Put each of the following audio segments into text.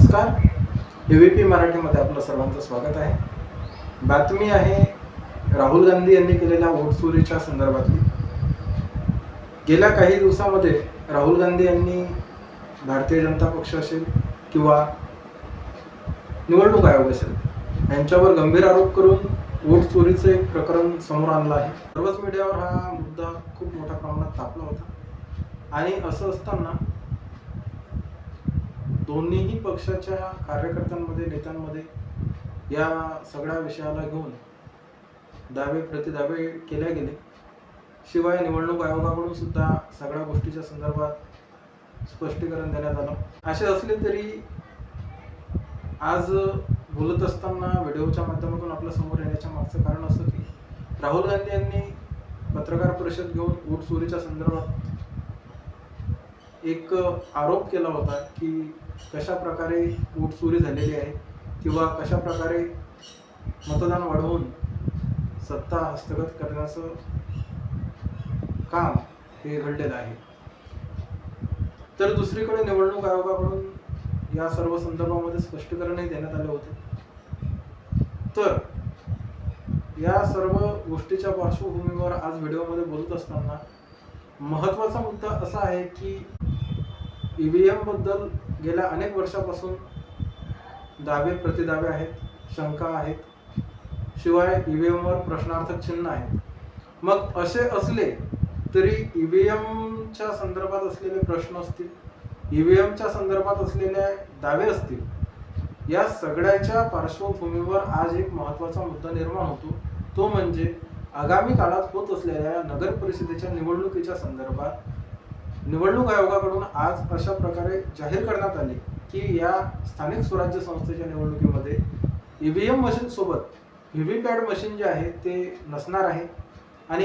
नमस्कार. A V P मराठीमध्ये आपलं सर्वांचं स्वागत आहे. बातमी आहे राहुल गांधी यांनी केलेल्या वोट चोरीच्या संदर्भातली. गेल्या काही दिवसामध्ये राहुल गांधी यांनी भारतीय जनता पक्ष असेल किंवा निवडणूक आयोग असेल यांच्यावर गंभीर आरोप करून वोट चोरीचं एक प्रकरण समोर आणलं आहे. सर्वच मीडियावर हा मुद्दा खूप मोठ्या प्रमाणात तापला होता. आणि असं असताना दोन्हीही पक्षाच्या कार्यकर्त्यांमध्ये नेत्यांमध्ये या सगळ्या विषयाला घेऊन दावे प्रतिदावे केले गेले. शिवाय निवडणूक आयोगाकडून सुद्धा सगळ्या गोष्टीच्या संदर्भात स्पष्टीकरण देण्यात आलं. असे असले तरी आज बोलत असताना व्हिडिओच्या माध्यमातून आपल्यासमोर येण्याच्या मागचं कारण असं की राहुल गांधी यांनी पत्रकार परिषद घेऊन वोट चोरीच्या संदर्भात एक आरोप केला होता की कशा प्रकारे वोट चोरी झालेली आहे किंवा कशा प्रकारे मतदान वाढवून सत्ता हस्तगत करण्याचं काम हे घडलेलं आहे. तर दुसरीकडे निवडणूक आयोगाकडून या सर्व संदर्भामध्ये स्पष्टीकरणही देण्यात आले होते. तर या सर्व गोष्टीच्या पार्श्वभूमीवर आज व्हिडिओमध्ये बोलत असताना महत्त्वाचा मुद्दा असा आहे की ईव्हीएमबद्दल गेल्या अनेक वर्षापासून दावे प्रतिदावे आहेत शंका आहेत. शिवाय ईव्हीएम वर प्रश्नार्थक चिन्ह आहेत. मग असे असले तरी ईव्हीएमच्या संदर्भात असलेले प्रश्न असतील ईव्हीएमच्या संदर्भात असलेले दावे असतील या सगळ्याच्या पार्श्वभूमीवर आज एक महत्त्वाचा मुद्दा निर्माण होतो. तो म्हणजे आगामी काळात होत असलेल्या नगर परिषदेच्या निवडणुकीच्या संदर्भात निवडणूक आयोगाकडून आज अशा प्रकारे जाहीर करण्यात आले की या स्थानिक स्वराज्य संस्थेच्या निवडणुकीमध्ये ई व्ही एम मशीनसोबत व्ही व्ही व्हीव्हीपॅट मशीन जे आहे ते नसणार आहे. आणि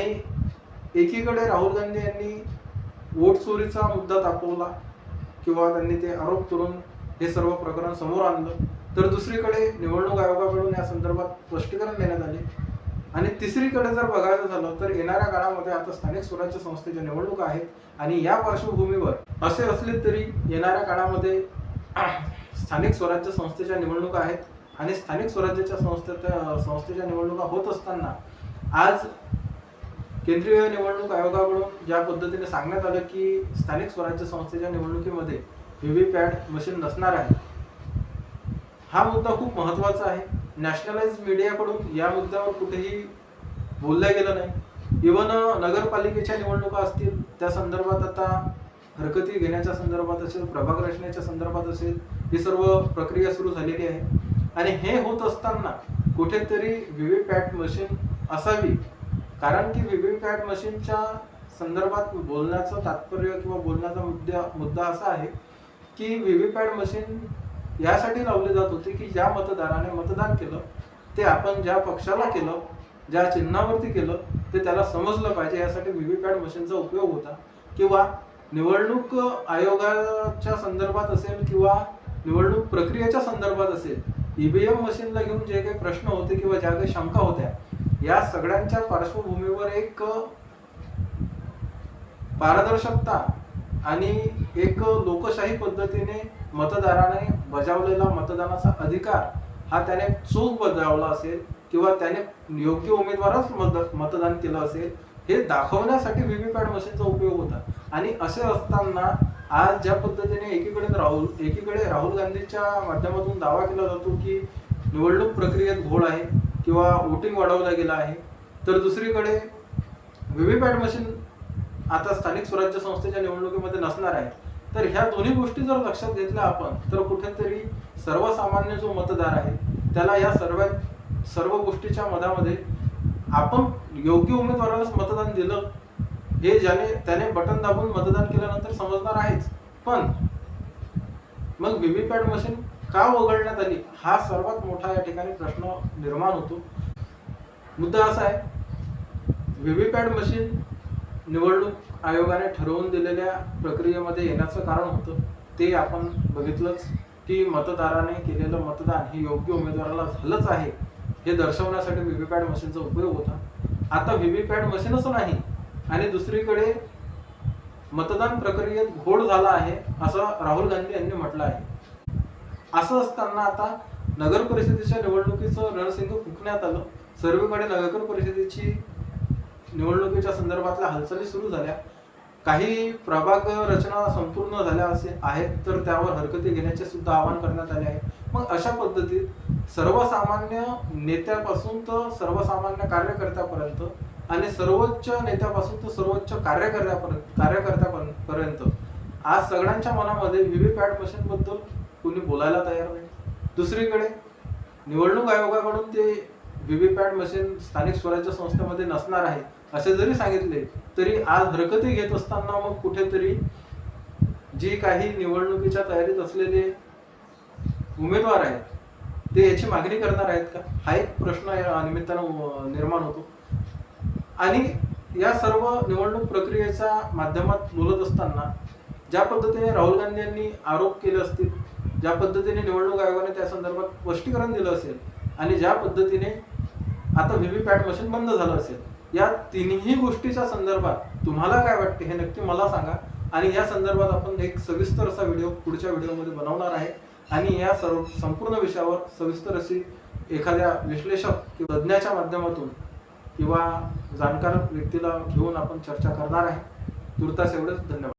एकीकडे राहुल गांधी यांनी वोट चोरीचा मुद्दा तापवला किंवा त्यांनी ते आरोप करून हे सर्व प्रकरण समोर आणलं तर दुसरीकडे निवडणूक आयोगाकडून या संदर्भात स्पष्टीकरण देण्यात आले. आणि तिसरीकडे जर बघायचं झालं तर येणाऱ्या काळामध्ये आता स्थानिक स्वराज्य संस्थेच्या निवडणुका आहेत आणि या पार्श्वभूमीवर असे असले तरी येणाऱ्या काळामध्ये स्थानिक स्वराज्य संस्थेच्या निवडणुका आहेत आणि स्थानिक स्वराज्याच्या संस्थेच्या संस्थेच्या निवडणुका होत असताना आज केंद्रीय निवडणूक आयोगाकडून ज्या पद्धतीने सांगण्यात आलं की स्थानिक स्वराज्य संस्थेच्या निवडणुकीमध्ये पी व्ही पॅड मशीन नसणार आहे हा मुद्दा खूप महत्त्वाचा आहे. नॅशनलाइज मीडियाकडून या मुद्द्यावर कुठेही बोललं गेलं नाही. इवन नगरपालिकेच्या निवडणुका असतील त्या संदर्भात आता हरकती घेण्याच्या संदर्भात असेल प्रभाग रचनेच्या संदर्भात असेल ही सर्व प्रक्रिया सुरू झालेली आहे. आणि हे होत असताना कुठेतरी व्हीव्हीपॅट मशीन असावी. कारण की व्हीव्हीपॅट मशीनच्या संदर्भात बोलण्याचं तात्पर्य किंवा बोलण्याचा मुद्दा मुद्दा असा आहे की व्हीव्हीपॅट मशीन यासाठी लावले जात होते की ज्या मतदाराने मतदान केलं ते आपण ज्या पक्षाला केलं ज्या चिन्हावरती केलं ते त्याला समजलं पाहिजे. यासाठी व्हीव्हीपॅट मशीनचा उपयोग होता. किंवा निवडणूक आयोगाच्या संदर्भात असेल किंवा निवडणूक प्रक्रियेच्या संदर्भात असेल ईव्हीएम मशीनला घेऊन जे काही प्रश्न होते किंवा ज्या काही शंका होत्या या सगळ्यांच्या पार्श्वभूमीवर एक पारदर्शकता आणि एक लोकशाही पद्धतीने मतदाराने बजावलेला मतदानाचा अधिकार हा त्याने चूक बजावला असेल किंवा त्याने योग्य उमेदवारच मत मतदान केलं असेल हे दाखवण्यासाठी व्हीव्हीपॅट मशीनचा उपयोग होता. आणि असे असताना आज ज्या पद्धतीने एकीकडे राहुल एकीकडे राहुल गांधीच्या माध्यमातून दावा केला जातो की निवडणूक प्रक्रियेत घोळ आहे किंवा वोटिंग वाढवला गेला आहे तर दुसरीकडे व्हीव्हीपॅट मशीन आता स्थानिक स्वराज्य संस्थेच्या निवडणुकीमध्ये नसणार आहे. तर ह्या दोन्ही गोष्टी जर लक्षात घेतल्या आपण तर कुठेतरी सर्वसामान्य जो मतदार आहे त्याला या सर्व सर्व गोष्टीच्या मधामध्ये आपण योग्य उमेदवारालाच मतदान दिलं हे ज्याने त्याने बटन दाबून मतदान केल्यानंतर समजणार आहेच. पण मग व्हीव्हीपॅट मशीन का वगळण्यात आली? हा सर्वात मोठा या ठिकाणी प्रश्न निर्माण होतो. मुद्दा असा आहे व्हीव्हीपॅट मशीन निवडणूक आयोगाने ठरवून दिलेल्या प्रक्रियेमध्ये येण्याचं कारण होतं. ते आपण बघितलंच की मतदाराने केलेलं मतदान हे योग्य उमेदवाराला झालंच आहे हे दर्शवण्यासाठी व्हीव्हीपॅट मशीनचा उपयोग होता. आता व्हीव्हीपॅट मशीनच नाही आणि दुसरीकडे मतदान प्रक्रियेत घोड झाला आहे असं राहुल गांधी यांनी म्हटलं आहे. असं असताना आता नगर परिषदेच्या निवडणुकीचं रणसिंग फुकण्यात आलं. सर्वीकडे नगर परिषदेची निवडणुकीच्या संदर्भातल्या हालचाली सुरू झाल्या. काही प्रभाग रचना संपूर्ण झाल्या असे आहेत तर त्यावर हरकती घेण्याचे सुद्धा आवाहन करण्यात आले आहे. मग अशा पद्धतीत सर्वसामान्य नेत्यापासून तर सर्वसामान्य कार्यकर्त्यापर्यंत आणि सर्वोच्च नेत्यापासून तर सर्वोच्च कार्यकर्त्यापर्यंत कार्यकर्त्यापर्यंत आज सगळ्यांच्या मनामध्ये व्हीव्हीपॅट मशीनबद्दल कोणी बोलायला तयार नाही. दुसरीकडे निवडणूक आयोगाकडून ते व्हीव्हीपॅट मशीन स्थानिक स्वराज्य संस्थेमध्ये नसणार आहे. असे जरी सांगितले तरी आज हरकती घेत असताना मग कुठेतरी जी काही निवडणुकीच्या तयारीत असलेले उमेदवार आहेत ते याची मागणी करणार आहेत का? हा एक प्रश्न या निमित्तानं निर्माण होतो. आणि या सर्व निवडणूक प्रक्रियेच्या माध्यमात बोलत असताना ज्या पद्धतीने राहुल गांधी यांनी आरोप केले असतील ज्या पद्धतीने निवडणूक आयोगाने त्या संदर्भात स्पष्टीकरण दिलं असेल आणि ज्या पद्धतीने आता व्हीव्हीपॅट मशीन बंद झालं असेल या तिन्ही गोष्टीच्या संदर्भात तुम्हाला काय वाटते हे नक्की मला सांगा. आणि या संदर्भात आपण एक सविस्तर असा व्हिडिओ पुढच्या व्हिडिओमध्ये बनवणार आहे. आणि या सर्व संपूर्ण विषयावर सविस्तर अशी एखाद्या विश्लेषक किंवा तज्ज्ञाच्या माध्यमातून किंवा जाणकार व्यक्तीला घेऊन आपण चर्चा करणार आहे. तुर्तास एवढंच. धन्यवाद.